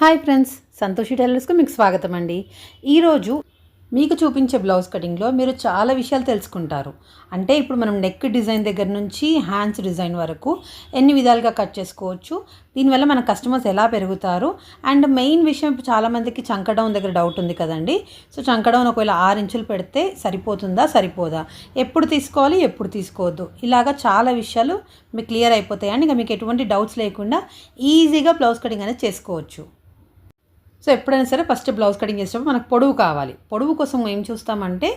Hi friends Santoshi టైలర్స్కి మీకు స్వాగతం అండి ఈరోజు మీకు చూపించే బ్లౌజ్ కటింగ్లో మీరు చాలా విషయాలు తెలుసుకుంటారు. అంటే ఇప్పుడు మనం నెక్ డిజైన్ దగ్గర నుంచి హ్యాండ్స్ డిజైన్ వరకు ఎన్ని విధాలుగా కట్ చేసుకోవచ్చు దీనివల్ల మన కస్టమర్స్ ఎలా పెరుగుతారు అండ్ మెయిన్ విషయం ఇప్పుడు చాలామందికి చంకడౌన్ దగ్గర డౌట్ ఉంది కదండి. సో చంకడౌన్ ఒకవేళ ఆరు ఇంచులు పెడితే సరిపోతుందా సరిపోదా? ఎప్పుడు తీసుకోవాలి ఎప్పుడు తీసుకోవద్దు? ఇలాగా చాలా విషయాలు మీకు క్లియర్ అయిపోతాయి అండ్ ఇక మీకు ఎటువంటి డౌట్స్ లేకుండా ఈజీగా బ్లౌజ్ కటింగ్ అనేది చేసుకోవచ్చు. సో ఎప్పుడైనా సరే ఫస్ట్ బ్లౌజ్ కటింగ్ చేసేటప్పుడు మనకు పొడవు కావాలి. పొడవు కోసం ఏం చూస్తామంటే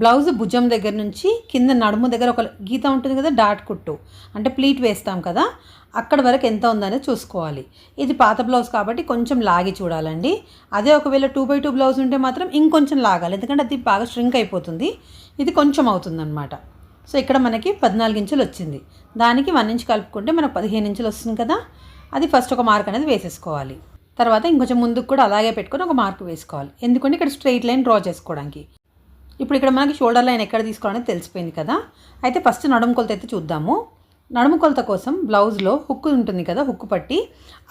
బ్లౌజ్ భుజం దగ్గర నుంచి కింద నడుము దగ్గర ఒక గీత ఉంటుంది కదా డాట్ కుట్టు. అంటే ప్లీట్ వేస్తాం కదా అక్కడ వరకు ఎంత ఉందనేది చూసుకోవాలి. ఇది పాత బ్లౌజ్ కాబట్టి కొంచెం లాగి చూడాలండి. అదే ఒకవేళ టూ బై టూ బ్లౌజ్ ఉంటే మాత్రం ఇంకొంచెం లాగాలి. ఎందుకంటే అది బాగా స్ట్రింక్ అయిపోతుంది. ఇది కొంచెం అవుతుందన్నమాట. సో ఇక్కడ మనకి పద్నాలుగు ఇంచులు వచ్చింది. దానికి వన్ ఇంచ్ కలుపుకుంటే మనకు పదిహేను ఇంచులు వస్తుంది కదా అది ఫస్ట్ ఒక మార్క్ అనేది వేసేసుకోవాలి. తర్వాత ఇంకొంచెం ముందుకు కూడా అలాగే పెట్టుకొని ఒక మార్క్ వేసుకోవాలి. ఎందుకంటే ఇక్కడ స్ట్రైట్ లైన్ డ్రా చేసుకోవడానికి. ఇప్పుడు ఇక్కడ మనకి షోల్డర్ లైన్ ఎక్కడ తీసుకోవాలని తెలిసిపోయింది కదా. అయితే ఫస్ట్ నడుము కొలత అయితే చూద్దాము. నడుము కొలత కోసం బ్లౌజ్లో హుక్ ఉంటుంది కదా హుక్ పట్టి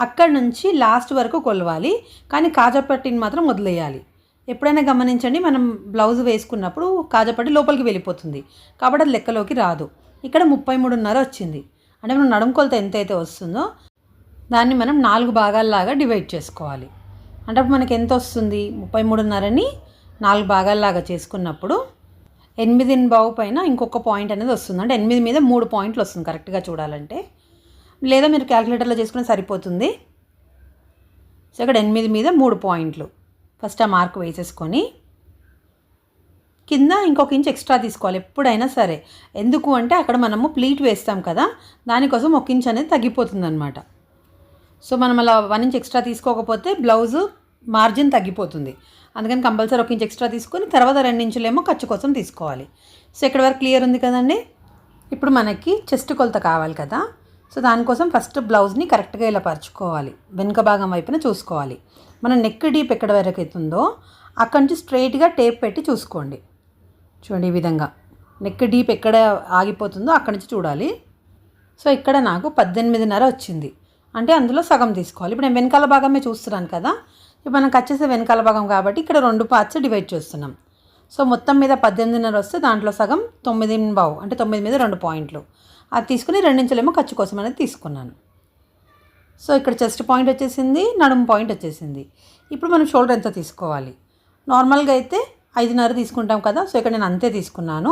అక్కడ నుంచి లాస్ట్ వరకు కొలవాలి. కానీ కాజా పట్టిని మాత్రం వదిలేయాలి. ఎప్పుడైనా గమనించండి మనం బ్లౌజ్ వేసుకున్నప్పుడు కాజపట్టి లోపలికి వెళ్ళిపోతుంది. కాబట్టి అది లెక్కలోకి రాదు. ఇక్కడ ముప్పై మూడున్నర వచ్చింది. అంటే మనం నడుము కొలత ఎంత అయితే వస్తుందో దాన్ని మనం నాలుగు భాగాల్లాగా డివైడ్ చేసుకోవాలి. అంటే మనకి ఎంత వస్తుంది? ముప్పై మూడున్నరని నాలుగు భాగాల్లాగా చేసుకున్నప్పుడు ఎనిమిది బావు పైన ఇంకొక పాయింట్ అనేది వస్తుంది. అంటే ఎనిమిది మీద మూడు పాయింట్లు వస్తుంది కరెక్ట్గా చూడాలంటే. లేదా మీరు క్యాలిక్యులేటర్లో చేసుకుని సరిపోతుంది. సో ఇక్కడ ఎనిమిది మీద మూడు పాయింట్లు ఫస్ట్ ఆ మార్క్ వేసేసుకొని కింద ఇంకొక ఇంచ్ ఎక్స్ట్రా తీసుకోవాలి ఎప్పుడైనా సరే. ఎందుకు అంటే అక్కడ మనము ప్లీట్ వేస్తాం కదా. దానికోసం ఒక ఇంచ్ అనేది తగ్గిపోతుంది అనమాట సో మనం అలా వన్ ఇంచ్ ఎక్స్ట్రా తీసుకోకపోతే బ్లౌజ్ మార్జిన్ తగ్గిపోతుంది. అందుకని కంపల్సరీ ఒక ఇంచ్ ఎక్స్ట్రా తీసుకొని తర్వాత రెండు ఇంచులేమో ఖర్చు కోసం తీసుకోవాలి. సో ఇక్కడ వరకు క్లియర్ ఉంది కదండి? ఇప్పుడు మనకి చెస్ట్ కొలత కావాలి కదా. సో దానికోసం ఫస్ట్ బ్లౌజ్ని కరెక్ట్గా ఇలా పరుచుకోవాలి. వెనుక భాగం వైపున చూసుకోవాలి. మన నెక్ డీప్ ఎక్కడ వరకు అవుతుందో అక్కడి నుంచి స్ట్రైట్గా టేప్ పెట్టి చూసుకోండి. చూడండి ఈ విధంగా. నెక్ డీప్ ఎక్కడ ఆగిపోతుందో అక్కడి నుంచి చూడాలి. సో ఇక్కడ నాకు పద్దెనిమిదిన్నర వచ్చింది. అంటే అందులో సగం తీసుకోవాలి. ఇప్పుడు నేను వెనకాల భాగమే చూస్తున్నాను కదా. ఇప్పుడు మనం కట్ చేసే వెనకాల భాగం కాబట్టి ఇక్కడ రెండు పార్ట్స్ డివైడ్ చేస్తున్నాం. సో మొత్తం మీద పద్దెనిమిదిన్నర వస్తే దాంట్లో సగం తొమ్మిది బావు అంటే తొమ్మిది మీద రెండు పాయింట్లు. అది తీసుకుని రెండించలేమో ఖర్చు కోసం అనేది తీసుకున్నాను. సో ఇక్కడ చెస్ట్ పాయింట్ వచ్చేసింది నడుము పాయింట్ వచ్చేసింది. ఇప్పుడు మనం షోల్డర్ ఎంత తీసుకోవాలి? నార్మల్గా అయితే ఐదున్నర తీసుకుంటాం కదా. సో ఇక్కడ నేను అంతే తీసుకున్నాను.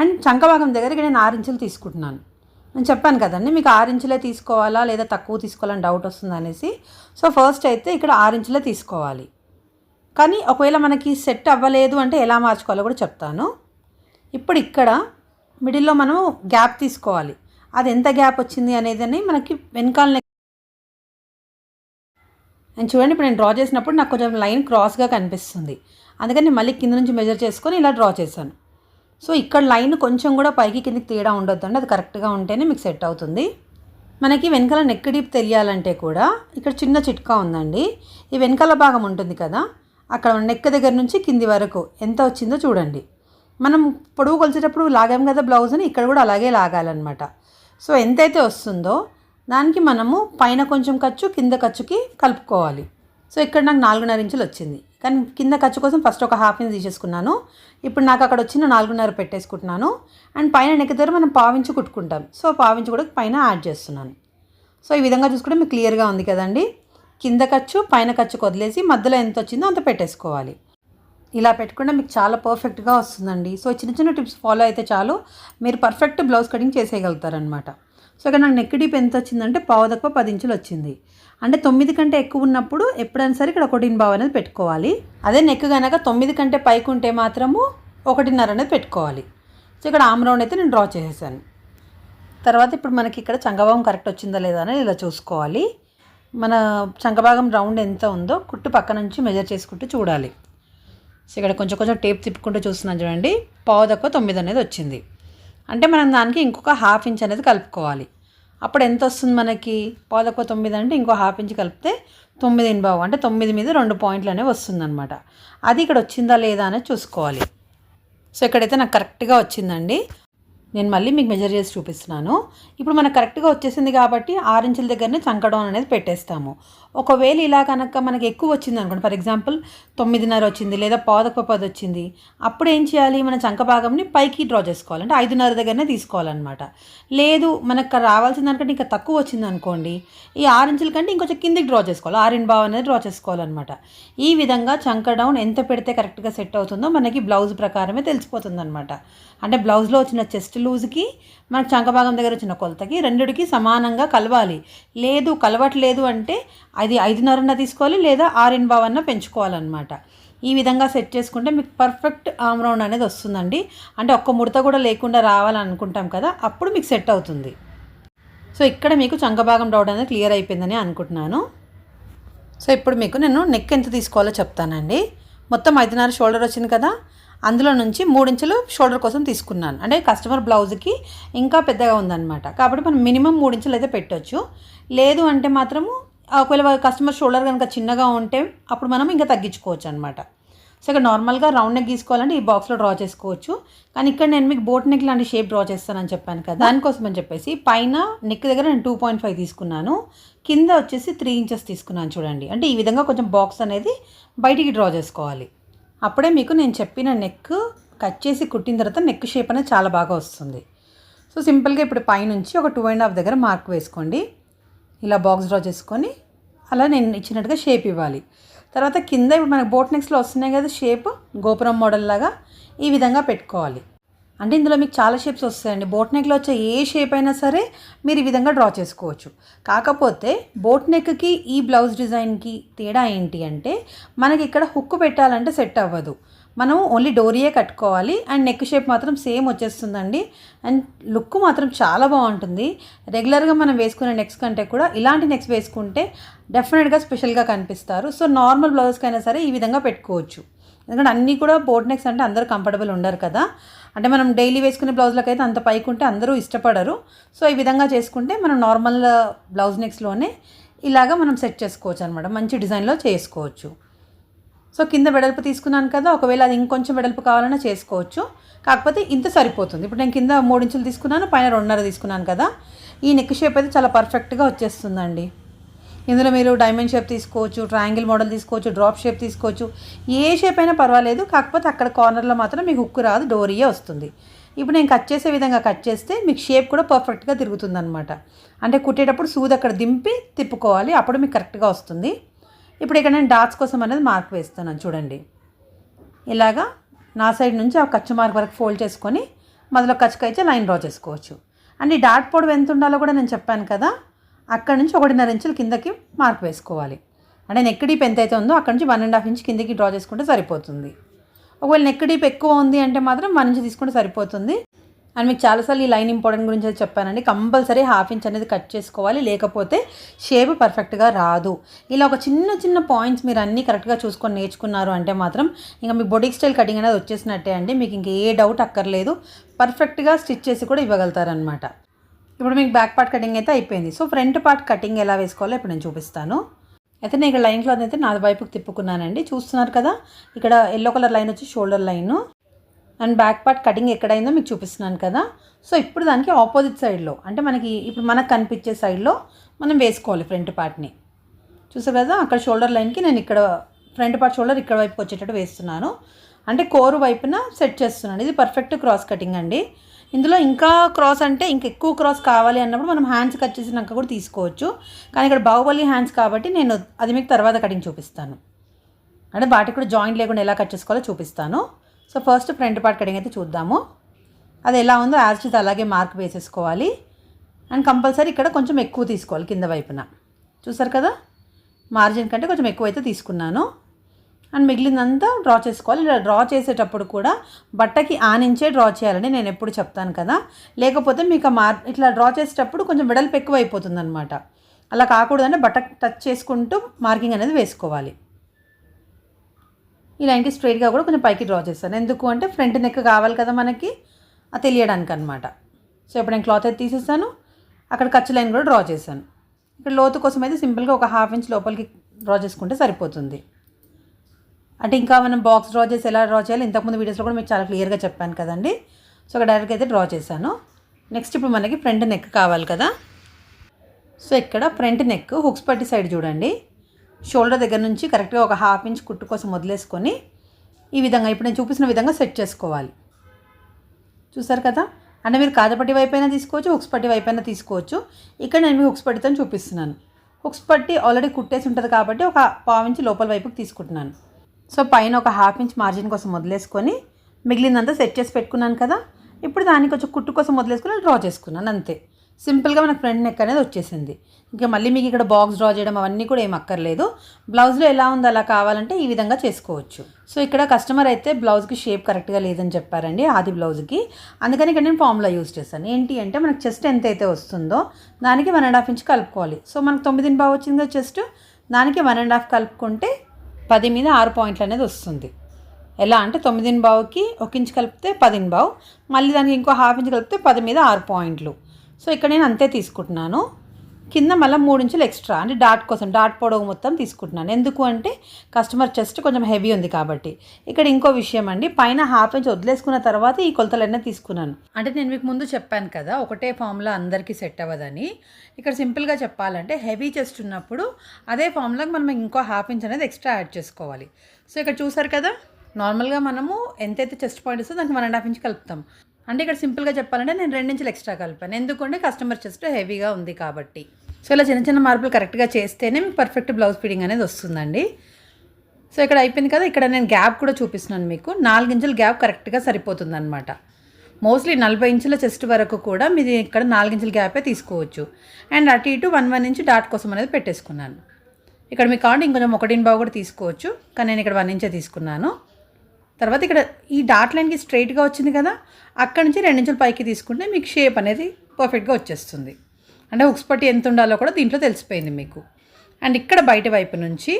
అండ్ చంక భాగం దగ్గర ఇక్కడ నేను ఆరు ఇంచులు తీసుకుంటున్నాను. నేను చెప్పాను కదండి మీకు ఆరు తీసుకోవాలా లేదా తక్కువ తీసుకోవాలని డౌట్ వస్తుంది అనేసి. సో ఫస్ట్ అయితే ఇక్కడ ఆరు తీసుకోవాలి. కానీ ఒకవేళ మనకి సెట్ అవ్వలేదు అంటే ఎలా మార్చుకోవాలో కూడా చెప్తాను. ఇప్పుడు ఇక్కడ మిడిల్లో మనం గ్యాప్ తీసుకోవాలి. అది ఎంత గ్యాప్ వచ్చింది అనేది మనకి వెనకాల నేను చూడండి ఇప్పుడు నేను డ్రా చేసినప్పుడు నాకు కొంచెం లైన్ క్రాస్గా కనిపిస్తుంది. అందుకని మళ్ళీ కింద నుంచి మెజర్ చేసుకొని ఇలా డ్రా చేశాను. సో ఇక్కడ లైన్ కొంచెం కూడా పైకి కిందకి తేడా ఉండొద్దండి. అది కరెక్ట్గా ఉంటేనే మీకు సెట్ అవుతుంది. మనకి వెనకాల నెక్ డీప్ తెలియాలంటే కూడా ఇక్కడ చిన్న చిట్కా ఉందండి. ఈ వెనకాల భాగం ఉంటుంది కదా అక్కడ నెక్ దగ్గర నుంచి కింది వరకు ఎంత వచ్చిందో చూడండి. మనం పొడవు కొలిచేటప్పుడు లాగాం కదా బ్లౌజ్ని ఇక్కడ కూడా అలాగే లాగాలన్నమాట. సో ఎంతైతే వస్తుందో దానికి మనము పైన కొంచెం ఖర్చు కింద ఖర్చుకి కలుపుకోవాలి. సో ఇక్కడ నాకు నాలుగున్నర ఇంచులు వచ్చింది. కానీ కింద ఖర్చు కోసం ఫస్ట్ ఒక హాఫ్ ఇంచ్ తీసేసుకున్నాను. ఇప్పుడు నాకు అక్కడ వచ్చిన నాలుగున్నర పెట్టేసుకుంటున్నాను. అండ్ పైన నెక్ దగ్గర మనం పావించి కుట్టుకుంటాం. సో పావించి కూడా పైన యాడ్ చేస్తున్నాను. సో ఈ విధంగా చూసుకుంటే మీకు క్లియర్గా ఉంది కదండి. కింద ఖర్చు పైన ఖర్చు వదిలేసి మధ్యలో ఎంత వచ్చిందో అంత పెట్టేసుకోవాలి. ఇలా పెట్టుకుంటే మీకు చాలా పర్ఫెక్ట్గా వస్తుందండి. సో చిన్న చిన్న టిప్స్ ఫాలో అయితే చాలు. మీరు పర్ఫెక్ట్ బ్లౌజ్ కటింగ్ చేసేయగలుగుతారనమాట సో ఇక్కడ నాకు నెక్ డీప్ ఎంత వచ్చిందంటే పావు తక్కువ పది ఇంచులు వచ్చింది. అంటే తొమ్మిది కంటే ఎక్కువ ఉన్నప్పుడు ఎప్పుడైనా సరే ఇక్కడ ఒకటిన్ బావు అనేది పెట్టుకోవాలి. అదే నెక్ కనుక తొమ్మిది కంటే పైకి ఉంటే మాత్రము ఒకటిన్నర అనేది పెట్టుకోవాలి. సో ఇక్కడ ఆమ్ రౌండ్ అయితే నేను డ్రా చేసేసాను. తర్వాత ఇప్పుడు మనకి ఇక్కడ చంగభాగం కరెక్ట్ వచ్చిందా లేదా అనేది ఇలా చూసుకోవాలి. మన చంగభాగం రౌండ్ ఎంత ఉందో కుట్టు పక్క నుంచి మెజర్ చేసుకుంటూ చూడాలి. సో ఇక్కడ కొంచెం కొంచెం టేప్ తిప్పుకుంటూ చూస్తున్నాను చూడండి. పావు తక్కువ తొమ్మిది అనేది వచ్చింది. అంటే మనం దానికి ఇంకొక హాఫ్ ఇంచ్ అనేది కలుపుకోవాలి. అప్పుడు ఎంత వస్తుంది మనకి? పాదొక్క తొమ్మిది అంటే ఇంకో హాఫ్ ఇంచ్ కలిపితే తొమ్మిది బావు. అంటే తొమ్మిది మీద రెండు పాయింట్లు అనేవి వస్తుందన్నమాట. అది ఇక్కడ వచ్చిందా లేదా అనేది చూసుకోవాలి. సో ఇక్కడైతే నాకు కరెక్ట్గా వచ్చిందండి. నేను మళ్ళీ మీకు మెజర్ చేసి చూపిస్తున్నాను. ఇప్పుడు మనకు కరెక్ట్గా వచ్చేసింది కాబట్టి ఆరు ఇంచుల దగ్గరనే చంకడం అనేది పెట్టేస్తాము. ఒకవేళ ఇలా కనుక మనకి ఎక్కువ వచ్చింది అనుకోండి ఫర్ ఎగ్జాంపుల్ తొమ్మిదిన్నర వచ్చింది లేదా పాదక పది వచ్చింది అప్పుడు ఏం చేయాలి? మన చంక భాగంని పైకి డ్రా చేసుకోవాలి. అంటే ఐదున్నర దగ్గరనే తీసుకోవాలన్నమాట. లేదు మనకు రావాల్సిన దానికంటే ఇంకా తక్కువ వచ్చింది అనుకోండి ఈ ఆరు ఇంచుల కంటే ఇంకొంచెం కిందికి డ్రా చేసుకోవాలి. ఆరిన్ బావ్ అనేది డ్రా చేసుకోవాలన్నమాట. ఈ విధంగా చంక డౌన్ ఎంత పెడితే కరెక్ట్గా సెట్ అవుతుందో మనకి బ్లౌజ్ ప్రకారమే తెలిసిపోతుంది అనమాట అంటే బ్లౌజ్లో వచ్చిన చెస్ట్ లూజ్కి మన చంక భాగం దగ్గర వచ్చిన కొలతకి రెండుకి సమానంగా కలవాలి. లేదు కలవట్లేదు అంటే అది ఐదున్నరన్న తీసుకోవాలి లేదా ఆరిన్ బావన్న పెంచుకోవాలన్నమాట. ఈ విధంగా సెట్ చేసుకుంటే మీకు పర్ఫెక్ట్ ఆమ్ రౌండ్ అనేది వస్తుందండి. అంటే ఒక్క ముడత కూడా లేకుండా రావాలనుకుంటాం కదా అప్పుడు మీకు సెట్ అవుతుంది. సో ఇక్కడ మీకు చంకభాగం డౌట్ అనేది క్లియర్ అయిపోయిందని అనుకుంటున్నాను. సో ఇప్పుడు మీకు నేను నెక్ ఎంత తీసుకోవాలో చెప్తానండి. మొత్తం ఐదున్నర షోల్డర్ వచ్చింది కదా అందులో నుంచి మూడించులు షోల్డర్ కోసం తీసుకున్నాను. అంటే కస్టమర్ బ్లౌజ్కి ఇంకా పెద్దగా ఉందన్నమాట. కాబట్టి మనం మినిమం మూడించులు అయితే పెట్టవచ్చు లేదు అంటే మాత్రము ఒకవేళ కస్టమర్ షోల్డర్ కనుక చిన్నగా ఉంటే అప్పుడు మనం ఇంకా తగ్గించుకోవచ్చు అనమాట సో ఇక్కడ నార్మల్గా రౌండ్ నెక్ తీసుకోవాలంటే ఈ బాక్స్లో డ్రా చేసుకోవచ్చు. కానీ ఇక్కడ నేను మీకు బోట్ నెక్ లాంటి షేప్ డ్రా చేస్తానని చెప్పాను కదా దానికోసం అని చెప్పేసి పైన నెక్ దగ్గర నేను టూ పాయింట్ ఫైవ్ తీసుకున్నాను. కింద వచ్చేసి త్రీ ఇంచెస్ తీసుకున్నాను చూడండి. అంటే ఈ విధంగా కొంచెం బాక్స్ అనేది బయటికి డ్రా చేసుకోవాలి. అప్పుడే మీకు నేను చెప్పిన నెక్ కట్ చేసి కుట్టిన తర్వాత నెక్ షేప్ అనేది చాలా బాగా వస్తుంది. సో సింపుల్గా ఇప్పుడు పైనుంచి ఒక టూ అండ్ హాఫ్ దగ్గర మార్క్ వేసుకోండి. ఇలా బాక్స్ డ్రా చేసుకొని అలా నేను ఇచ్చినట్టుగా షేప్ ఇవ్వాలి. తర్వాత కింద ఇప్పుడు మనకి బోట్ నెక్స్లో వస్తున్నాయి కదా షేప్ గోపురం మోడల్ లాగా ఈ విధంగా పెట్టుకోవాలి. అంటే ఇందులో మీకు చాలా షేప్స్ వస్తాయండి. బోట్ నెక్లో వచ్చే ఏ షేప్ అయినా సరే మీరు ఈ విధంగా డ్రా చేసుకోవచ్చు. కాకపోతే బోట్ నెక్కి ఈ బ్లౌజ్ డిజైన్కి తేడా ఏంటి అంటే మనకి ఇక్కడ హుక్ పెట్టాలంటే సెట్ అవ్వదు. మనం ఓన్లీ డోరీయే కట్టుకోవాలి అండ్ నెక్ షేప్ మాత్రం సేమ్ వచ్చేస్తుందండి. అండ్ లుక్ మాత్రం చాలా బాగుంటుంది. రెగ్యులర్గా మనం వేసుకునే నెక్స్ కంటే కూడా ఇలాంటి నెక్స్ వేసుకుంటే డెఫినెట్గా స్పెషల్గా కనిపిస్తారు. సో నార్మల్ బ్లౌజ్కైనా సరే ఈ విధంగా పెట్టుకోవచ్చు. ఎందుకంటే అన్నీ కూడా బోట్ నెక్స్ అంటే అందరూ కంఫర్టబుల్ ఉండరు కదా. అంటే మనం డైలీ వేసుకునే బ్లౌజ్లకు అయితే అంత పైకి ఉంటే అందరూ ఇష్టపడరు. సో ఈ విధంగా చేసుకుంటే మనం నార్మల్ బ్లౌజ్ నెక్స్లోనే ఇలాగా మనం సెట్ చేసుకోవచ్చు అనమాట మంచి డిజైన్లో చేసుకోవచ్చు. సో కింద వెడల్పు తీసుకున్నాను కదా ఒకవేళ అది ఇంకొంచెం వెడల్పు కావాలన్నా చేసుకోవచ్చు. కాకపోతే ఇంత సరిపోతుంది. ఇప్పుడు నేను కింద మూడు ఇంచులు తీసుకున్నాను పైన రెండున్నర తీసుకున్నాను కదా ఈ నెక్ షేప్ అయితే చాలా పర్ఫెక్ట్గా వచ్చేస్తుందండి. ఇందులో మీరు డైమండ్ షేప్ తీసుకోవచ్చు ట్రయాంగిల్ మోడల్ తీసుకోవచ్చు డ్రాప్ షేప్ తీసుకోవచ్చు ఏ షేప్ అయినా పర్వాలేదు. కాకపోతే అక్కడ కార్నర్లో మాత్రం మీకు హుక్ రాదు డోరీయే వస్తుంది. ఇప్పుడు నేను కట్ చేసే విధంగా కట్ చేస్తే మీకు షేప్ కూడా పర్ఫెక్ట్గా తిరుగుతుంది అనమాట అంటే కుట్టేటప్పుడు సూది అక్కడ దింపి తిప్పుకోవాలి అప్పుడు మీకు కరెక్ట్గా వస్తుంది. ఇప్పుడు ఇక్కడ నేను డాట్స్ కోసం అనేది మార్క్ వేస్తున్నాను చూడండి. ఇలాగా నా సైడ్ నుంచి ఆ ఖర్చు మార్క్ వరకు ఫోల్డ్ చేసుకొని మొదలు ఖర్చుకైతే లైన్ డ్రా చేసుకోవచ్చు. అండ్ ఈ డాట్ పొడవు ఎంత ఉండాలో కూడా నేను చెప్పాను కదా. అక్కడ నుంచి ఒకటిన్నర ఇంచులు కిందకి మార్క్ వేసుకోవాలి. అంటే నెక్ డీప్ ఎంత అయితే ఉందో అక్కడ నుంచి వన్ అండ్ హాఫ్ ఇంచ్ కిందకి డ్రా చేసుకుంటే సరిపోతుంది. ఒకవేళ నెక్ డీప్ ఎక్కువ ఉంది అంటే మాత్రం వన్ ఇంచ్ తీసుకుంటే సరిపోతుంది. అండ్ మీకు చాలాసార్లు ఈ లైన్ ఇంపార్టెంట్ గురించి అది చెప్పానండి. కంపల్సరీ హాఫ్ ఇంచ్ అనేది కట్ చేసుకోవాలి. లేకపోతే షేప్ పర్ఫెక్ట్గా రాదు. ఇలా ఒక చిన్న చిన్న పాయింట్స్ మీరు అన్నీ కరెక్ట్గా చూసుకొని నేర్చుకున్నారు అంటే మాత్రం ఇంకా మీ బొడీ స్టైల్ కటింగ్ అనేది వచ్చేసినట్టే అండి. మీకు ఇంకే ఏ డౌట్ అక్కర్లేదు. పర్ఫెక్ట్గా స్టిచ్ చేసి కూడా ఇవ్వగలుగుతారనమాట ఇప్పుడు మీకు బ్యాక్ పార్ట్ కటింగ్ అయితే అయిపోయింది. సో ఫ్రంట్ పార్ట్ కటింగ్ ఎలా వేసుకోవాలో ఇప్పుడు నేను చూపిస్తాను. అయితే నేను ఇక్కడ లైన్ క్లాత్ అయితే నా వైపుకి తిప్పుకున్నానండి. చూస్తున్నారు కదా ఇక్కడ ఎల్లో కలర్ లైన్ వచ్చి shoulder line and back part cutting ఎక్కడైందో మీకు చూపిస్తున్నాను కదా. సో ఇప్పుడు దానికి ఆపోజిట్ సైడ్లో అంటే మనకి ఇప్పుడు మనకు కనిపించే సైడ్లో మనం వేసుకోవాలి ఫ్రంట్ పార్ట్ని చూసారు కదా అక్కడ షోల్డర్ లైన్కి నేను ఇక్కడ ఫ్రంట్ పార్ట్ షోల్డర్ ఇక్కడ వైపుకి వచ్చేటట్టు వేస్తున్నాను. అంటే కోరు వైపున సెట్ చేస్తున్నాను. ఇది పర్ఫెక్ట్ క్రాస్ కటింగ్ అండి. ఇందులో ఇంకా క్రాస్ అంటే ఇంక ఎక్కువ క్రాస్ కావాలి అన్నప్పుడు మనం హ్యాండ్స్ కట్ చేసినాక కూడా తీసుకోవచ్చు. కానీ ఇక్కడ బాహుబలి హ్యాండ్స్ కాబట్టి నేను అది మీకు తర్వాత కటింగ్ చూపిస్తాను. అంటే వాటికి కూడా జాయింట్ లేకుండా ఎలా కట్ చేసుకోవాలో చూపిస్తాను. So first front part cutting అయితే చూద్దాము. అది ఎలా ఉందో యాజ్ అలాగే మార్క్ వేసేసుకోవాలి అండ్ కంపల్సరీ ఇక్కడ కొంచెం ఎక్కువ తీసుకోవాలి కింద వైపున. చూసారు కదా? మార్జిన్ కంటే కొంచెం ఎక్కువ అయితే తీసుకున్నాను. అండ్ మిగిలిందంతా డ్రా చేసుకోవాలి. ఇలా డ్రా చేసేటప్పుడు కూడా బట్టకి ఆనించే డ్రా చేయాలని నేను ఎప్పుడు చెప్తాను కదా. లేకపోతే మీకు మార్ ఇట్లా డ్రా చేసేటప్పుడు కొంచెం వెడల్పు ఎక్కువ అయిపోతుంది అనమాట అలా కాకూడదని బట్ట టచ్ చేసుకుంటూ మార్కింగ్ అనేది వేసుకోవాలి. ఇలాంటి లైన్కి స్ట్రైట్గా కూడా కొంచెం పైకి డ్రా చేస్తాను. ఎందుకు అంటే ఫ్రంట్ నెక్ కావాలి కదా మనకి అది తెలియడానికి అనమాట సో ఇప్పుడు నేను క్లాత్ అయితే తీసేస్తాను అక్కడ ఖర్చు లైన్ కూడా డ్రా చేశాను ఇక్కడ లోతు కోసం అయితే సింపుల్గా ఒక హాఫ్ ఇంచ్ లోపలికి డ్రా చేసుకుంటే సరిపోతుంది. అంటే ఇంకా మనం బాక్స్ డ్రా చేసి ఎలా డ్రా చేయాలి ఇంతకుముందు వీడియోస్లో కూడా మీకు చాలా క్లియర్గా చెప్పాను కదండి. సో అక్కడ డైరెక్ట్గా అయితే డ్రా చేశాను. నెక్స్ట్ ఇప్పుడు మనకి ఫ్రంట్ నెక్ కావాలి కదా. సో ఇక్కడ ఫ్రంట్ నెక్ హుక్స్ పట్టి సైడ్ చూడండి. షోల్డర్ దగ్గర నుంచి కరెక్ట్గా ఒక హాఫ్ ఇంచ్ కుట్టు కోసం వదిలేసుకొని ఈ విధంగా ఇప్పుడు నేను చూపిస్తున్న విధంగా సెట్ చేసుకోవాలి. చూసారు కదా? అంటే మీరు కాజపట్టి వైపు అయినా తీసుకోవచ్చు హుక్స్ పట్టి వైపు అయినా తీసుకోవచ్చు. ఇక్కడ నేను మీకు హుక్స్ పట్టితో చూపిస్తున్నాను. హుక్స్ పట్టి ఆల్రెడీ కుట్టేసి ఉంటుంది కాబట్టి ఒక పావు ఇంచ్ లోపల వైపుకి తీసుకుంటున్నాను. సో పైన ఒక హాఫ్ ఇంచ్ మార్జిన్ కోసం వదిలేసుకొని మిగిలిందంతా సెట్ చేసి పెట్టుకున్నాను కదా ఇప్పుడు దానికి కొంచెం కుట్టు కోసం వదిలేసుకుని డ్రా చేసుకున్నాను అంతే. సింపుల్గా మనకు ఫ్రంట్ నెక్ అనేది వచ్చేసింది. ఇంకా మళ్ళీ మీకు ఇక్కడ బాక్స్ డ్రా చేయడం అవన్నీ కూడా ఏం అక్కర్లేదు. బ్లౌజ్లో ఎలా ఉందో అలా కావాలంటే ఈ విధంగా చేసుకోవచ్చు. సో ఇక్కడ కస్టమర్ అయితే బ్లౌజ్కి షేప్ కరెక్ట్గా లేదని చెప్పారండి ఆది బ్లౌజ్కి అందుకని ఇక్కడ నేను ఫార్ములా యూస్ చేస్తాను ఏంటి అంటే మనకు చెస్ట్ ఎంత అయితే వస్తుందో దానికి వన్ అండ్ హాఫ్ ఇంచ్ కలుపుకోవాలి. సో మనకు తొమ్మిది బాగా వచ్చింది కదా చెస్ట్ దానికి వన్ అండ్ హాఫ్ కలుపుకుంటే పది మీద ఆరు పాయింట్లు అనేది వస్తుంది. ఎలా అంటే తొమ్మిదిన బావుకి ఒక ఇంచు కలిపితే పదిని బావు మళ్ళీ దానికి ఇంకో హాఫ్ ఇంచ్ కలిపితే పది మీద ఆరు పాయింట్లు. సో ఇక్కడ నేను అంతే తీసుకుంటున్నాను. కింద మళ్ళీ మూడు ఇంచులు ఎక్స్ట్రా అంటే డాట్ కోసం డాట్ పొడవు మొత్తం తీసుకుంటున్నాను. ఎందుకు అంటే కస్టమర్ చెస్ట్ కొంచెం హెవీ ఉంది కాబట్టి. ఇక్కడ ఇంకో విషయం అండి పైన హాఫ్ ఇంచ్ వదిలేసుకున్న తర్వాత ఈ కొలతలన్నీ తీసుకున్నాను. అంటే నేను మీకు ముందు చెప్పాను కదా ఒకటే ఫామ్లో అందరికీ సెట్ అవ్వదని. ఇక్కడ సింపుల్గా చెప్పాలంటే హెవీ చెస్ట్ ఉన్నప్పుడు అదే ఫామ్లోకి మనం ఇంకో హాఫ్ ఇంచ్ అనేది ఎక్స్ట్రా యాడ్ చేసుకోవాలి. సో ఇక్కడ చూసారు కదా నార్మల్గా మనము ఎంతైతే చెస్ట్ పాయింట్ వస్తుందో దానికి వన్ అండ్ హాఫ్ ఇంచ్ కలుపుతాం. అంటే ఇక్కడ సింపుల్గా చెప్పాలంటే నేను రెండు ఇంచులు ఎక్స్ట్రా కలిపాను. ఎందుకంటే కస్టమర్ చెస్ట్ హెవీగా ఉంది కాబట్టి. సో ఇలా చిన్న చిన్న మార్పులు కరెక్ట్గా చేస్తేనే మీకు పర్ఫెక్ట్ బ్లౌజ్ ఫిట్టింగ్ అనేది వస్తుందండి. సో ఇక్కడ అయిపోయింది కదా ఇక్కడ నేను గ్యాప్ కూడా చూపిస్తున్నాను మీకు. నాలుగు ఇంచుల గ్యాప్ కరెక్ట్గా సరిపోతుంది అనమాట మోస్ట్లీ నలభై ఇంచుల చెస్ట్ వరకు కూడా మీది ఇక్కడ నాలుగు ఇంచుల గ్యాపే తీసుకోవచ్చు. అండ్ అటు ఇటు వన్ వన్ ఇంచ్ డాట్ కోసం అనేది పెట్టేసుకున్నాను. ఇక్కడ మీకు కావాలంటే ఇంకొంచెం ఒకటిని బావు కూడా తీసుకోవచ్చు కానీ నేను ఇక్కడ వన్ ఇంచే తీసుకున్నాను. తర్వాత ఇక్కడ ఈ డాట్ లైన్కి స్ట్రైట్గా వచ్చింది కదా అక్కడ నుంచి రెండించుల పైకి తీసుకుంటే మీకు షేప్ అనేది పర్ఫెక్ట్గా వచ్చేస్తుంది. అంటే ఉక్స్ పట్టి ఎంత ఉండాలో కూడా దీంట్లో తెలిసిపోయింది మీకు. అండ్ ఇక్కడ బయట వైపు నుంచి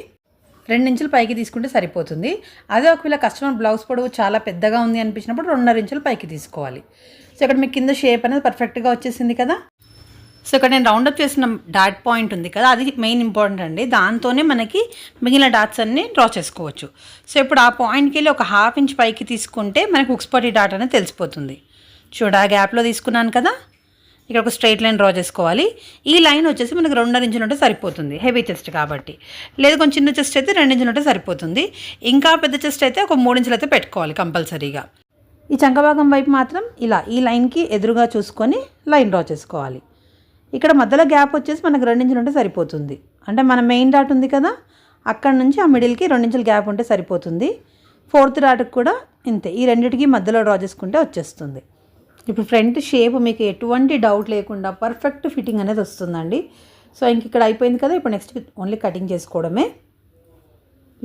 రెండు ఇంచులు పైకి తీసుకుంటే సరిపోతుంది. అదే ఒకవేళ కస్టమర్ బ్లౌజ్ పొడవు చాలా పెద్దగా ఉంది అనిపించినప్పుడు రెండున్నర ఇంచులు పైకి తీసుకోవాలి. సో ఇక్కడ మీకు కింద షేప్ అనేది పర్ఫెక్ట్గా వచ్చేసింది కదా. సో ఇక్కడ నేను రౌండప్ చేసిన డాట్ పాయింట్ ఉంది కదా అది మెయిన్ ఇంపార్టెంట్ అండి. దాంతోనే మనకి మిగిలిన డాట్స్ అన్నీ డ్రా చేసుకోవచ్చు. సో ఇప్పుడు ఆ పాయింట్కి వెళ్ళి ఒక హాఫ్ ఇంచ్ పైకి తీసుకుంటే మనకి ఉక్స్పటి డాట్ అనేది తెలిసిపోతుంది. చూడ ఆ గ్యాప్లో తీసుకున్నాను కదా. ఇక్కడ ఒక స్ట్రైట్ లైన్ డ్రా చేసుకోవాలి. ఈ లైన్ వచ్చేసి మనకు రెండున్నర ఇంచులు ఉంటే సరిపోతుంది. హెవీ చెస్ట్ కాబట్టి. లేదు కొంచెం చిన్న చెస్ట్ అయితే రెండు ఇంచులు ఉంటే సరిపోతుంది. ఇంకా పెద్ద చెస్ట్ అయితే ఒక మూడు ఇంచులు అయితే పెట్టుకోవాలి కంపల్సరీగా. ఈ చంకభాగం వైపు మాత్రం ఇలా ఈ లైన్కి ఎదురుగా చూసుకొని లైన్ డ్రా చేసుకోవాలి. ఇక్కడ మధ్యలో గ్యాప్ వచ్చేసి మనకు రెండించులు ఉంటే సరిపోతుంది. అంటే మన మెయిన్ డాట్ ఉంది కదా అక్కడ నుంచి ఆ మిడిల్కి రెండించుల గ్యాప్ ఉంటే సరిపోతుంది. ఫోర్త్ డాట్కి కూడా ఇంతే. ఈ రెండింటికి మధ్యలో డ్రా చేసుకుంటే వచ్చేస్తుంది. ఇప్పుడు ఫ్రంట్ షేప్ మీకు ఎటువంటి డౌట్ లేకుండా పర్ఫెక్ట్ ఫిట్టింగ్ అనేది వస్తుందండి. సో ఇంక ఇక్కడ అయిపోయింది కదా ఇప్పుడు నెక్స్ట్ ఓన్లీ కటింగ్ చేసుకోవడమే.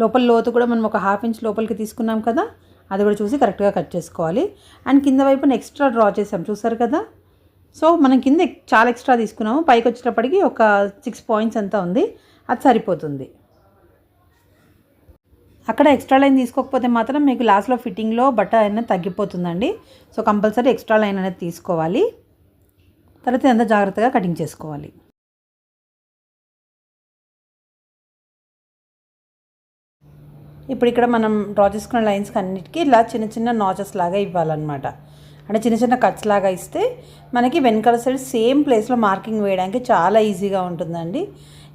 లోపల లోతు కూడా మనం ఒక హాఫ్ ఇంచ్ లోపలికి తీసుకున్నాం కదా అది కూడా చూసి కరెక్ట్గా కట్ చేసుకోవాలి. అండ్ కింద వైపున ఎక్స్ట్రా డ్రా చేసాం చూసారు కదా? సో మనం కింద చాలా ఎక్స్ట్రా తీసుకున్నాము పైకి వచ్చేటప్పటికి ఒక సిక్స్ పాయింట్స్ అంతా ఉంది అది సరిపోతుంది. అక్కడ ఎక్స్ట్రా లైన్ తీసుకోకపోతే మాత్రం మీకు లాస్ట్లో ఫిట్టింగ్లో బట్ట అనేది తగ్గిపోతుందండి. సో కంపల్సరీ ఎక్స్ట్రా లైన్ అనేది తీసుకోవాలి. తర్వాత ఎంత జాగ్రత్తగా కటింగ్ చేసుకోవాలి. ఇప్పుడు ఇక్కడ మనం డ్రా చేసుకున్న లైన్స్కి అన్నిటికీ ఇలా చిన్న చిన్న నాచెస్ లాగా ఇవ్వాలన్నమాట. అంటే చిన్న చిన్న కట్స్ లాగా ఇస్తే మనకి వెనకాల సైడ్ సేమ్ ప్లేస్లో మార్కింగ్ వేయడానికి చాలా ఈజీగా ఉంటుందండి.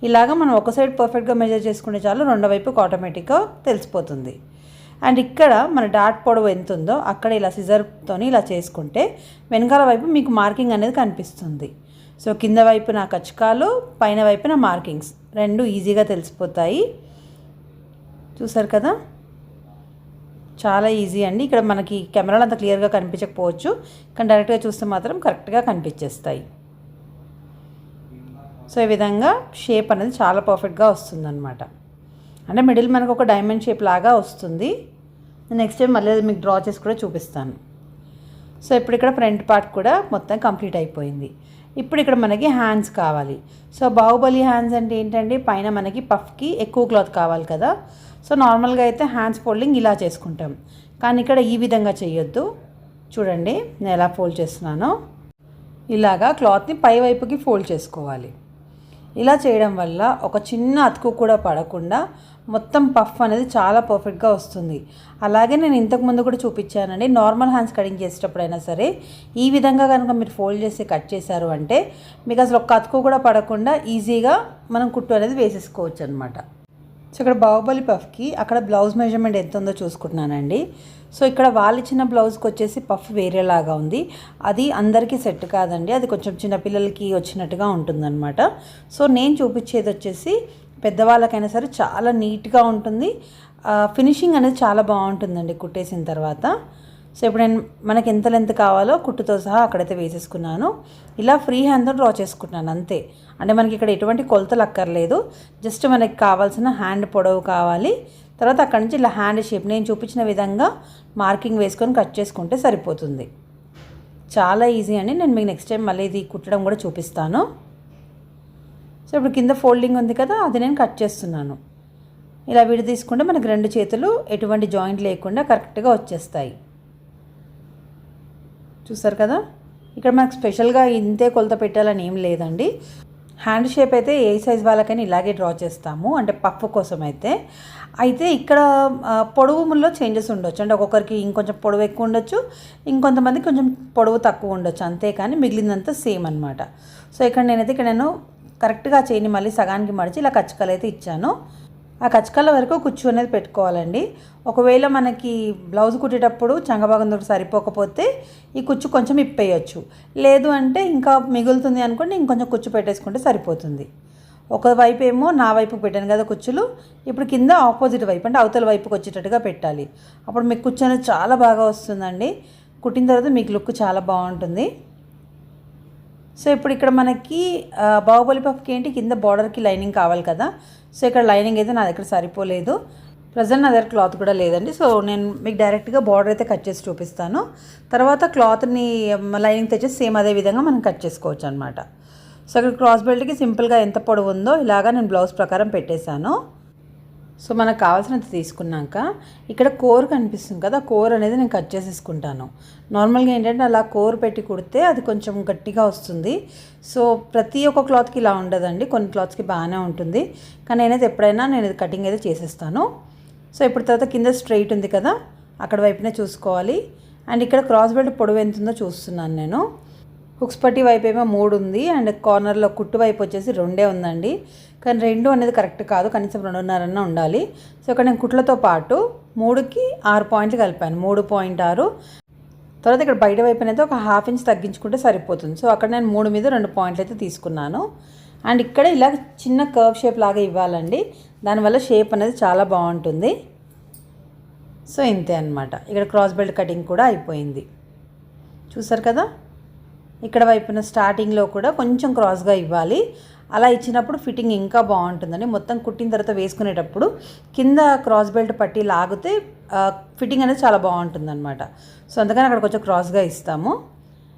ఇలాగ మనం ఒక సైడ్ పర్ఫెక్ట్గా మెజర్ చేసుకుంటే చాలు రెండో వైపుకి ఆటోమేటిక్గా తెలిసిపోతుంది. అండ్ ఇక్కడ మన డాట్ పొడవు ఎంత ఉందో అక్కడ ఇలా సిజర్తో ఇలా చేసుకుంటే వెనకాల వైపు మీకు మార్కింగ్ అనేది కనిపిస్తుంది. సో కింద వైపున కచకాలు పైన వైపున మార్కింగ్స్ రెండు ఈజీగా తెలిసిపోతాయి. చూసారు కదా? చాలా ఈజీ అండి. ఇక్కడ మనకి కెమెరాలో అంత క్లియర్గా కనిపించకపోవచ్చు. కానీ డైరెక్ట్గా చూస్తే మాత్రం కరెక్ట్గా కనిపించేస్తాయి. సో ఈ విధంగా షేప్ అనేది చాలా పర్ఫెక్ట్గా వస్తుందన్నమాట. అంటే మిడిల్ మనకు ఒక డైమండ్ షేప్ లాగా వస్తుంది. నెక్స్ట్ టైం మళ్ళీ అది మీకు డ్రా చేసి కూడా చూపిస్తాను. సో ఇప్పుడు ఇక్కడ ఫ్రంట్ పార్ట్ కూడా మొత్తం కంప్లీట్ అయిపోయింది. ఇప్పుడు ఇక్కడ మనకి హ్యాండ్స్ కావాలి. సో బాహుబలి హ్యాండ్స్ అంటే ఏంటంటే పైన మనకి పఫ్కి ఎక్కువ క్లాత్ కావాలి కదా. సో నార్మల్గా అయితే హ్యాండ్స్ ఫోల్డింగ్ ఇలా చేసుకుంటాం. కానీ ఇక్కడ ఈ విధంగా చేయొద్దు. చూడండి నేను ఎలా ఫోల్డ్ చేస్తున్నానో. ఇలాగా క్లాత్ని పై వైపుకి ఫోల్డ్ చేసుకోవాలి. ఇలా చేయడం వల్ల ఒక చిన్న అతుకు కూడా పడకుండా మొత్తం పఫ్ అనేది చాలా పర్ఫెక్ట్గా వస్తుంది. అలాగే నేను ఇంతకుముందు కూడా చూపించానండి నార్మల్ హ్యాండ్స్ కటింగ్ చేసేటప్పుడైనా సరే ఈ విధంగా కనుక మీరు ఫోల్డ్ చేసి కట్ చేశారు అంటే మీకు అసలు ఒక్క అతుకు కూడా పడకుండా ఈజీగా మనం కుట్టు అనేది వేసేసుకోవచ్చు అనమాట సో ఇక్కడ బాహుబలి పఫ్కి అక్కడ బ్లౌజ్ మెజర్మెంట్ ఎంత ఉందో చూసుకుంటున్నానండి. సో ఇక్కడ వాళ్ళు ఇచ్చిన బ్లౌజ్కి వచ్చేసి పఫ్ వేరేలాగా ఉంది. అది అందరికీ సెట్ కాదండి. అది కొంచెం చిన్నపిల్లలకి వచ్చినట్టుగా ఉంటుందన్నమాట. సో నేను చూపించేది వచ్చేసి పెద్దవాళ్ళకైనా సరే చాలా నీట్గా ఉంటుంది. ఫినిషింగ్ అనేది చాలా బాగుంటుందండి కుట్టేసిన తర్వాత. సో ఇప్పుడు నేను మనకి ఎంత లెంత్ కావాలో కుట్టుతో సహా అక్కడైతే వేసేసుకున్నాను. ఇలా ఫ్రీ హ్యాండ్తో డ్రా చేసుకుంటున్నాను అంతే. అంటే మనకి ఇక్కడ ఎటువంటి కొలతలు అక్కర్లేదు. జస్ట్ మనకి కావాల్సిన హ్యాండ్ పొడవు కావాలి. తర్వాత అక్కడ నుంచి ఇలా హ్యాండ్ షేప్ నేను చూపించిన విధంగా మార్కింగ్ వేసుకొని కట్ చేసుకుంటే సరిపోతుంది. చాలా ఈజీ అండి. నేను మీకు నెక్స్ట్ టైం మళ్ళీ ఇది కుట్టడం కూడా చూపిస్తాను. సో ఇప్పుడు కింద ఫోల్డింగ్ ఉంది కదా అది నేను కట్ చేస్తున్నాను. ఇలా విడి తీసుకుంటే రెండు చేతులు ఎటువంటి జాయింట్ లేకుండా కరెక్ట్గా వచ్చేస్తాయి. చూసారు కదా? ఇక్కడ మనకు స్పెషల్గా ఇంతే కొలత పెట్టాలని ఏం లేదండి. హ్యాండ్ షేప్ అయితే ఏ సైజ్ వాళ్ళకైనా ఇలాగే డ్రా చేస్తాము అంటే పప్పు కోసం అయితే. అయితే ఇక్కడ ఆ, పొడవులో చేంజెస్ ఉండొచ్చు. అంటే ఒక్కొక్కరికి ఇంకొంచెం పొడవు ఎక్కువ ఉండొచ్చు ఇంకొంతమంది కొంచెం పొడవు తక్కువ ఉండొచ్చు. అంతేకాని మిగిలిందంతా సేమ్ అనమాట సో ఇక్కడ నేనైతే ఇక్కడ నేను కరెక్ట్గా చేయని మళ్ళీ సగానికి మడిచి ఇలా కచ్చకలు అయితే ఇచ్చాను. ఆ కచ్చకల వరకు కుచ్చు అనేది పెట్టుకోవాలండి. ఒకవేళ మనకి బ్లౌజ్ కుట్టేటప్పుడు చంగభాగం దొరికి సరిపోకపోతే ఈ కుచ్చు కొంచెం ఇప్పేయచ్చు. లేదు అంటే ఇంకా మిగులుతుంది అనుకోండి ఇంకొంచెం కుచ్చు పెట్టేసుకుంటే సరిపోతుంది. ఒక వైపు ఏమో నా వైపు పెట్టాను కదా కుచ్చులు ఇప్పుడు కింద ఆపోజిట్ వైపు అంటే అవతల వైపుకి వచ్చేటట్టుగా పెట్టాలి. అప్పుడు మీకు కుచ్చు అనేది చాలా బాగా వస్తుందండి. కుట్టిన తర్వాత మీకు లుక్ చాలా బాగుంటుంది. సో ఇప్పుడు ఇక్కడ మనకి బాహుబలి పఫ్కి ఏంటి? కింద బార్డర్కి లైనింగ్ కావాలి కదా. సో ఇక్కడ లైనింగ్ అయితే నా దగ్గర సరిపోలేదు. ప్రజెంట్ నా దగ్గర క్లాత్ కూడా లేదండి. సో నేను మీకు డైరెక్ట్గా బార్డర్ అయితే కట్ చేసి చూపిస్తాను. తర్వాత క్లాత్ని లైనింగ్ తెచ్చేసి సేమ్ అదే విధంగా మనం కట్ చేసుకోవచ్చు అనమాట సో ఇక్కడ క్రాస్ బెల్ట్కి సింపుల్గా ఎంత పొడవు ఉందో ఇలాగా నేను బ్లౌజ్ ప్రకారం పెట్టేశాను. సో మనకు కావాల్సినంత తీసుకున్నాక ఇక్కడ కోర్ కనిపిస్తుంది కదా కోర్ అనేది నేను కట్ చేసేసుకుంటాను. నార్మల్గా ఏంటంటే అలా కోర్ పెట్టి కుడితే అది కొంచెం గట్టిగా వస్తుంది. సో ప్రతి ఒక్క క్లాత్కి ఇలా ఉండదండి కొన్ని క్లాత్స్కి బాగానే ఉంటుంది. కానీ నేనైతే ఎప్పుడైనా నేను ఇది కటింగ్ అయితే చేసేస్తాను. సో ఇప్పుడు తర్వాత కింద స్ట్రైట్ ఉంది కదా అక్కడ వైపునే చూసుకోవాలి. అండ్ ఇక్కడ క్రాస్ బెల్ట్ పొడవు ఎంత ఉందో చూస్తున్నాను నేను. హుక్స్ పట్టి వైపు ఏమో మూడు ఉంది అండ్ కార్నర్లో కుట్టు వైపు వచ్చేసి రెండే ఉందండి. కానీ రెండు అనేది కరెక్ట్ కాదు కనీసం రెండున్నరన్న ఉండాలి. సో ఇక్కడ నేను కుట్లతో పాటు మూడుకి ఆరు పాయింట్లు కలిపాను మూడు పాయింట్ ఆరు. తర్వాత ఇక్కడ బయట వైపు అయితే ఒక హాఫ్ ఇంచ్ తగ్గించుకుంటే సరిపోతుంది. సో అక్కడ నేను మూడు మీద రెండు పాయింట్లు అయితే తీసుకున్నాను. అండ్ ఇక్కడ ఇలా చిన్న కర్వ్ షేప్ లాగా ఇవ్వాలండి. దానివల్ల షేప్ అనేది చాలా బాగుంటుంది. సో ఇంతే అనమాట ఇక్కడ క్రాస్ బెల్ట్ కటింగ్ కూడా అయిపోయింది. చూసారు కదా? ఇక్కడ వైపున స్టార్టింగ్లో కూడా కొంచెం క్రాస్గా ఇవ్వాలి. అలా ఇచ్చినప్పుడు ఫిట్టింగ్ ఇంకా బాగుంటుందండి. మొత్తం కుట్టిన తర్వాత వేసుకునేటప్పుడు కింద క్రాస్ బెల్ట్ పట్టి లాగితే ఫిట్టింగ్ అనేది చాలా బాగుంటుందన్నమాట. సో అందుకని అక్కడ కొంచెం క్రాస్గా ఇస్తాము.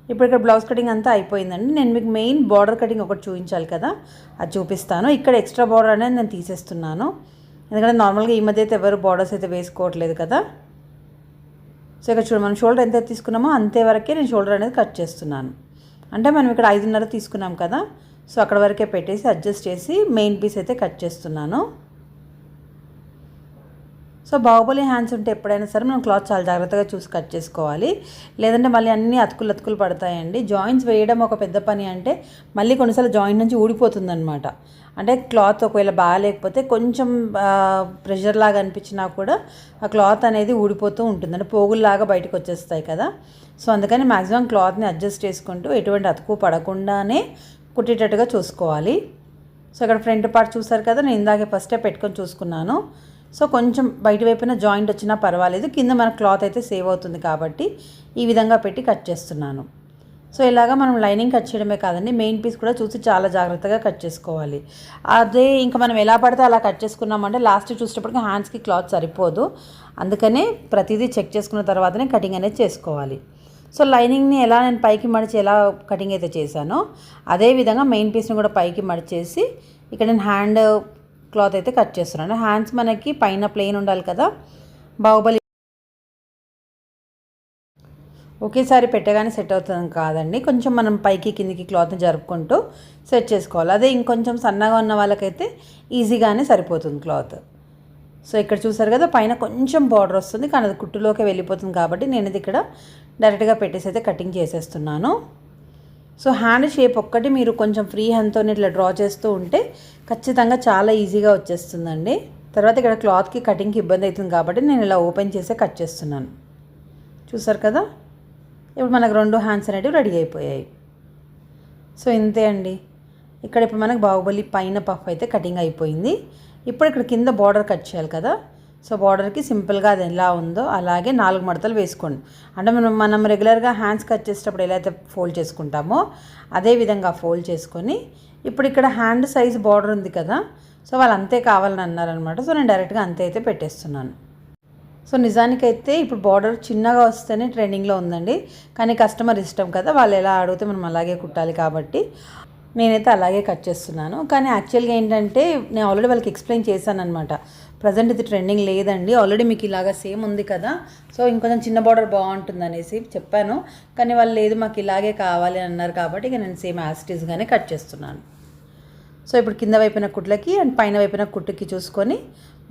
ఇప్పుడు ఇక్కడ బ్లౌజ్ కటింగ్ అంతా అయిపోయిందండి. నేను మీకు మెయిన్ బార్డర్ కటింగ్ ఒకటి చూపించాలి కదా? అది చూపిస్తాను. ఇక్కడ ఎక్స్ట్రా బార్డర్ అనేది నేను తీసేస్తున్నాను. ఎందుకంటే నార్మల్గా ఈ మధ్య అయితే ఎవరు బార్డర్స్ అయితే వేసుకోవట్లేదు కదా? సో ఇక్కడ చూడండి మనం షోల్డర్ ఎంత తీసుకున్నామో అంతే వరకే నేను షోల్డర్ అనేది కట్ చేస్తున్నాను. అంటే మనం ఇక్కడ ఐదున్నర తీసుకున్నాం కదా సో అక్కడ వరకే పెట్టేసి అడ్జస్ట్ చేసి మెయిన్ పీస్ అయితే కట్ చేస్తున్నాను. సో బాహుబలి హ్యాండ్స్ ఉంటే ఎప్పుడైనా సరే మనం క్లాత్ చాలా జాగ్రత్తగా చూసి కట్ చేసుకోవాలి. లేదంటే మళ్ళీ అన్ని అతుకులు అతుకులు పడతాయండి. జాయింట్స్ వేయడం ఒక పెద్ద పని అంటే మళ్ళీ కొన్నిసార్లు జాయింట్ నుంచి ఊడిపోతుందనమాట అంటే క్లాత్ ఒకవేళ బాగాలేకపోతే కొంచెం ప్రెషర్ లాగా అనిపించినా కూడా ఆ క్లాత్ అనేది ఊడిపోతూ ఉంటుంది. అంటే పోగుల్లాగా బయటకు వచ్చేస్తాయి కదా. సో అందుకని మ్యాక్సిమం క్లాత్ని అడ్జస్ట్ చేసుకుంటూ ఎటువంటి అతుకు పడకుండానే కుట్టేటట్టుగా చూసుకోవాలి. సో ఇక్కడ ఫ్రంట్ పార్ట్ చూసారు కదా నేను ఇందాకే ఫస్టే పెట్టుకొని చూసుకున్నాను. సో కొంచెం బయట వైపున జాయింట్ వచ్చినా పర్వాలేదు. కింద మన క్లాత్ అయితే సేవ్ అవుతుంది కాబట్టి ఈ విధంగా పెట్టి కట్ చేస్తున్నాను. సో ఇలాగా మనం లైనింగ్ కట్ చేయడమే కాదండి మెయిన్ పీస్ కూడా చూసి చాలా జాగ్రత్తగా కట్ చేసుకోవాలి. అదే ఇంకా మనం ఎలా పడితే అలా కట్ చేసుకున్నామంటే లాస్ట్ చూసేటప్పటికి హ్యాండ్స్కి క్లాత్ సరిపోదు. అందుకనే ప్రతిదీ చెక్ చేసుకున్న తర్వాతనే కటింగ్ అనేది చేసుకోవాలి. సో లైనింగ్ని ఎలా నేను పైకి మడిచి ఎలా కటింగ్ అయితే చేశానో అదే విధంగా మెయిన్ పీస్ని కూడా పైకి మడిచేసి ఇక్కడ నేను హ్యాండ్ క్లాత్ అయితే కట్ చేస్తున్నాను హ్యాండ్స్ మనకి పైన ప్లెయిన్ ఉండాలి కదా? బాహుబలి ఒకేసారి పెట్టగానే సెట్ అవుతుంది కాదండి. కొంచెం మనం పైకి కిందికి క్లాత్ని జరుపుకుంటూ సెట్ చేసుకోవాలి. అదే ఇంకొంచెం సన్నగా ఉన్న వాళ్ళకైతే ఈజీగానే సరిపోతుంది క్లాత్. సో ఇక్కడ చూసారు కదా పైన కొంచెం బార్డర్ వస్తుంది. కానీ అది కుట్టులోకి వెళ్ళిపోతుంది కాబట్టి నేను ఇది ఇక్కడ డైరెక్ట్గా పెట్టేసి అయితే కటింగ్ చేసేస్తున్నాను. సో హ్యాండ్ షేప్ ఒక్కటి మీరు కొంచెం ఫ్రీ హ్యాండ్తో ఇట్లా డ్రా చేస్తూ ఉంటే ఖచ్చితంగా చాలా ఈజీగా వచ్చేస్తుందండి. తర్వాత ఇక్కడ క్లాత్కి కటింగ్కి ఇబ్బంది అవుతుంది కాబట్టి నేను ఇలా ఓపెన్ చేసే కట్ చేస్తున్నాను. చూసారు కదా? ఇప్పుడు మనకు రెండు హ్యాండ్స్ అనేటివి రెడీ అయిపోయాయి. సో ఇంతే అండి. ఇక్కడ ఇప్పుడు మనకు బాహుబలి పైన పఫ్ అయితే కటింగ్ అయిపోయింది. ఇప్పుడు ఇక్కడ కింద బార్డర్ కట్ చేయాలి కదా? సో బార్డర్కి సింపుల్గా అది ఎలా ఉందో అలాగే నాలుగు మడతలు వేసుకోండి. అంటే మనం మనం రెగ్యులర్గా హ్యాండ్స్ కట్ చేసేటప్పుడు ఎలా అయితే ఫోల్డ్ చేసుకుంటామో అదే విధంగా ఫోల్డ్ చేసుకొని ఇప్పుడు ఇక్కడ హ్యాండ్ సైజ్ బార్డర్ ఉంది కదా సో వాళ్ళు అంతే కావాలని అన్నారనమాట. సో నేను డైరెక్ట్గా అంతే అయితే పెట్టేస్తున్నాను. సో నిజానికైతే ఇప్పుడు బార్డర్ చిన్నగా వస్తేనే ట్రెండింగ్లో ఉందండి. కానీ కస్టమర్ ఇష్టం కదా వాళ్ళు ఎలా అడిగితే మనం అలాగే కుట్టాలి కాబట్టి నేనైతే అలాగే కట్ చేస్తున్నాను. కానీ యాక్చువల్గా ఏంటంటే నేను ఆల్రెడీ వాళ్ళకి ఎక్స్ప్లెయిన్ చేశాను అనమాట ప్రజెంట్ ఇది ట్రెండింగ్ లేదండి. ఆల్రెడీ మీకు ఇలాగా సేమ్ ఉంది కదా. సో ఇంకొంచెం చిన్న బార్డర్ బాగుంటుంది అనేసి చెప్పాను. కానీ వాళ్ళు లేదు మాకు ఇలాగే కావాలి అన్నారు కాబట్టి ఇక నేను సేమ్ యాస్టీస్గానే కట్ చేస్తున్నాను. సో ఇప్పుడు కింద వైపున కుట్లకి అండ్ పైన వైపున కుట్టుకి చూసుకొని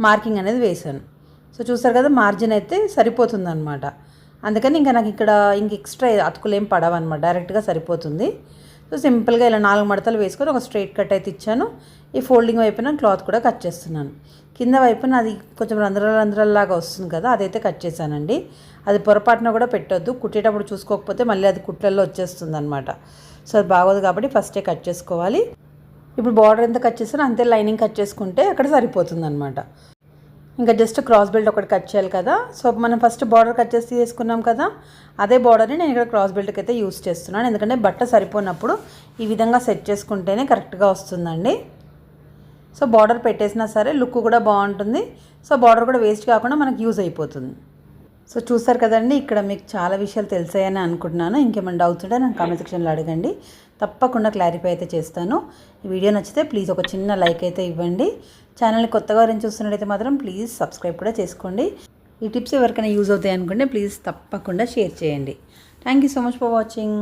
మార్కింగ్ అనేది వేశాను. సో చూసారు కదా మార్జిన్ అయితే సరిపోతుంది అనమాట అందుకని ఇంకా నాకు ఇక్కడ ఇంక ఎక్స్ట్రా అతుకులు ఏం పడవన్నమాట. డైరెక్ట్గా సరిపోతుంది. సో సింపుల్గా ఇలా నాలుగు మడతలు వేసుకొని ఒక స్ట్రైట్ కట్ అయితే ఇచ్చాను. ఈ ఫోల్డింగ్ వైపున క్లాత్ కూడా కట్ చేస్తున్నాను. కింద వైపున అది కొంచెం రంధ్రాల రంధ్రాలలాగా వస్తుంది కదా అదైతే కట్ చేశానండి. అది పొరపాటున కూడా పెట్టొద్దు. కుట్టేటప్పుడు చూసుకోకపోతే మళ్ళీ అది కుట్లల్లో వచ్చేస్తుంది అనమాట సో అది బాగోదు కాబట్టి ఫస్టే కట్ చేసుకోవాలి. ఇప్పుడు బార్డర్ ఎంత కట్ చేస్తానో అంతే లైనింగ్ కట్ చేసుకుంటే అక్కడ సరిపోతుంది అనమాట ఇంకా జస్ట్ క్రాస్ బెల్ట్ ఒకటి కట్ చేయాలి కదా. సో మనం ఫస్ట్ బార్డర్ కట్ చేసి తీసుకున్నాం కదా. అదే బార్డర్ని నేను ఇక్కడ క్రాస్ బెల్ట్కి అయితే యూస్ చేస్తున్నాను. ఎందుకంటే బట్ట సరిపోయినప్పుడు ఈ విధంగా సెట్ చేసుకుంటేనే కరెక్ట్గా వస్తుందండి. సో బార్డర్ పెట్టేసినా సరే లుక్ కూడా బాగుంటుంది. సో బార్డర్ కూడా వేస్ట్ కాకుండా మనకు యూజ్ అయిపోతుంది. సో చూసారు కదండి ఇక్కడ మీకు చాలా విషయాలు తెలిసాయని అనుకుంటున్నాను. ఇంకేమైనా డౌట్స్ ఉంటే నాకు కామెంట్ సెక్షన్లో అడగండి. తప్పకుండా క్లారిఫై అయితే చేస్తాను. ఈ వీడియో నచ్చితే ప్లీజ్ ఒక చిన్న లైక్ అయితే ఇవ్వండి. ఛానల్ని కొత్తగా ఎవరైనా చూస్తున్నట్టయితే మాత్రం ప్లీజ్ సబ్స్క్రైబ్ కూడా చేసుకోండి. ఈ టిప్స్ ఎవరికైనా యూజ్ అవుతాయి అనుకుంటే ప్లీజ్ తప్పకుండా షేర్ చేయండి. Thank you so much for watching